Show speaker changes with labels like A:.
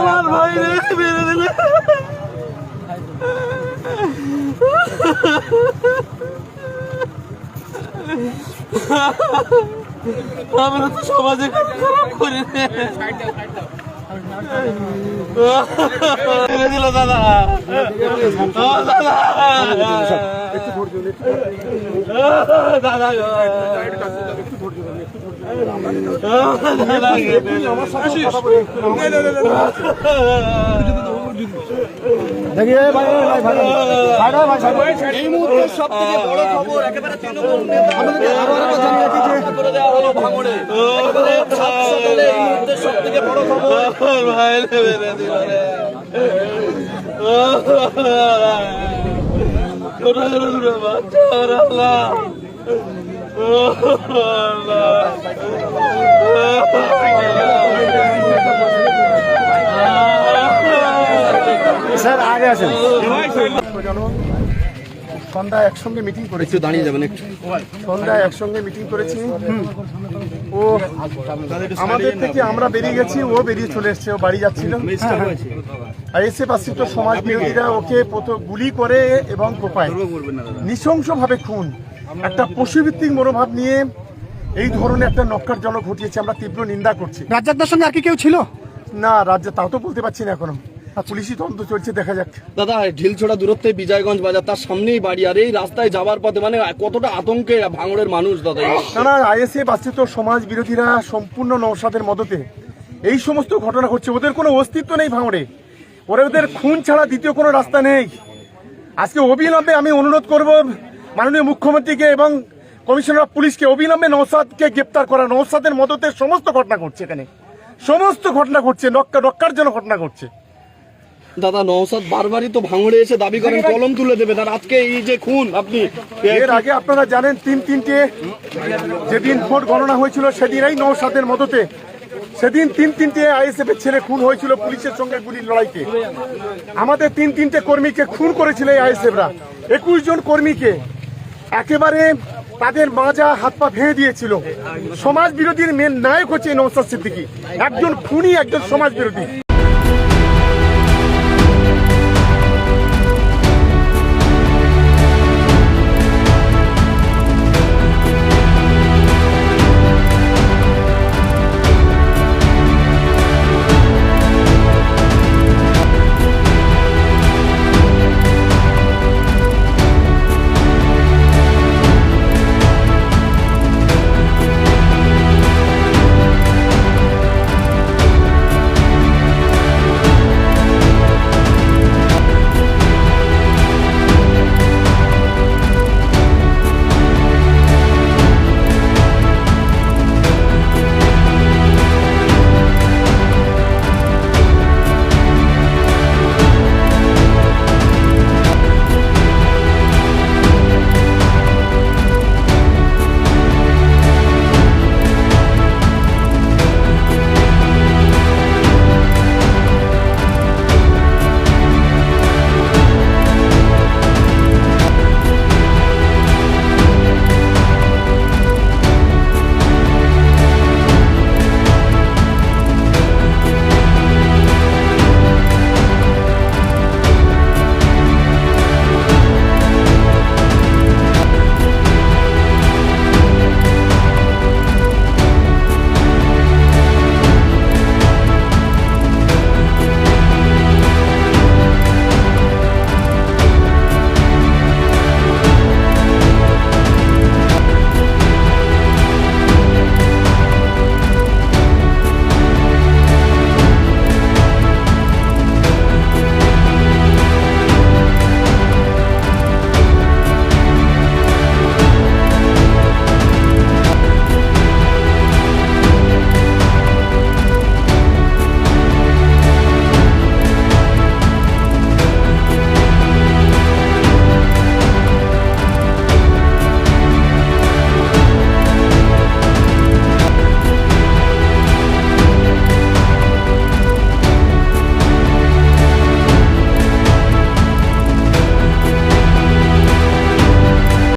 A: আমার ভাই রে মেরে দিলে আমরা তো সমাজে খারাপ করে দিল দাদা ও দাদা দাদা গো। দাদা
B: এই মুহূর্তে সব থেকে বড় খবর একেবারে তৃণমূল নেতা আমাদেরকে আরও একবার জানিয়ে যে করে দেওয়া হলো ভাঙড়ে একেবারে সাতশো এই মুহূর্তে সব থেকে বড় খবর
A: ভাই ও ওটা দুটো বাচ্চা
C: স্যার আগে আসেন। সন্ধ্যা একসঙ্গে মিটিং করেছি।
B: একটু দাঁড়িয়ে যাবেন একটু।
C: সন্ধ্যায় একসঙ্গে মিটিং করেছি। ও আমাদের থেকে আমরা বেরিয়ে গেছি ও বেরিয়ে চলে এসছে ও বাড়ি যাচ্ছিল। আর এসে তো সমাজ বিরোধীরা ওকে গুলি করে এবং কোপায়। নৃশংসভাবে খুন। একটা পশুভিত্তিক মনোভাব নিয়ে এই ধরনের একটা নক্কারজনক ঘটিয়েছে আমরা তীব্র নিন্দা করছি।
D: রাজ্জাকদার সঙ্গে আর কি কেউ ছিল?
C: না রাজ্যে তাও তো বলতে পারছি না এখনও। পুলিশি তদন্ত চলছে দেখা যাক।
B: দাদা ঢিলছোড়া দূরত্বে বিজয়গঞ্জ বাজার তার সামনেই বাড়ি। আর এই রাস্তায় যাওয়ার পথে মানে কতটা আতঙ্কে ভাঙড়ের মানুষ দাদা? এই
C: না আইএসএফ আশ্রিত সমাজ বিরোধীরা সম্পূর্ণ নৌসাদের মদতে এই সমস্ত ঘটনা ঘটছে। ওদের কোনো অস্তিত্ব নেই ভাঙড়ে। ওরা ওদের খুন ছাড়া দ্বিতীয় কোনো রাস্তা নেই। আজকে অবিলম্বে আমি অনুরোধ করব মাননীয় মুখ্যমন্ত্রীকে এবং কমিশনার অফ পুলিশকে অবিলম্বে নৌসাদকে গ্রেপ্তার করা। নৌসাদের মদতে সমস্ত ঘটনা ঘটছে এখানে। সমস্ত ঘটনা ঘটছে নক্কা নক্কার জন্য ঘটনা ঘটছে।
B: দাদা নওসাদ বারবারই তো ভাঙড়ে এসে দাবি করেন কলম তুলে দেবে। আর আজকে এই যে খুন আপনি
C: এর আগে আপনারা জানেন তিন তিনটে যেদিন ভোট গণনা হয়েছিল সেদিন এই নৌসাদের মদতে। সেদিন তিন তিনটে আইএসএফ এর ছেলে খুন হয়েছিল পুলিশের সঙ্গে গুলির লড়াইতে। আমাদের তিন তিনটে কর্মীকে খুন করেছিল এই আইএসএফরা। একুশ জন কর্মীকে একেবারে তাদের মাজা হাত পা ভেঙে দিয়েছিল। সমাজ বিরোধীর মেন নায়ক হচ্ছে এই নৌসাদ সিদ্দিকী। একজন খুনি একজন সমাজ বিরোধী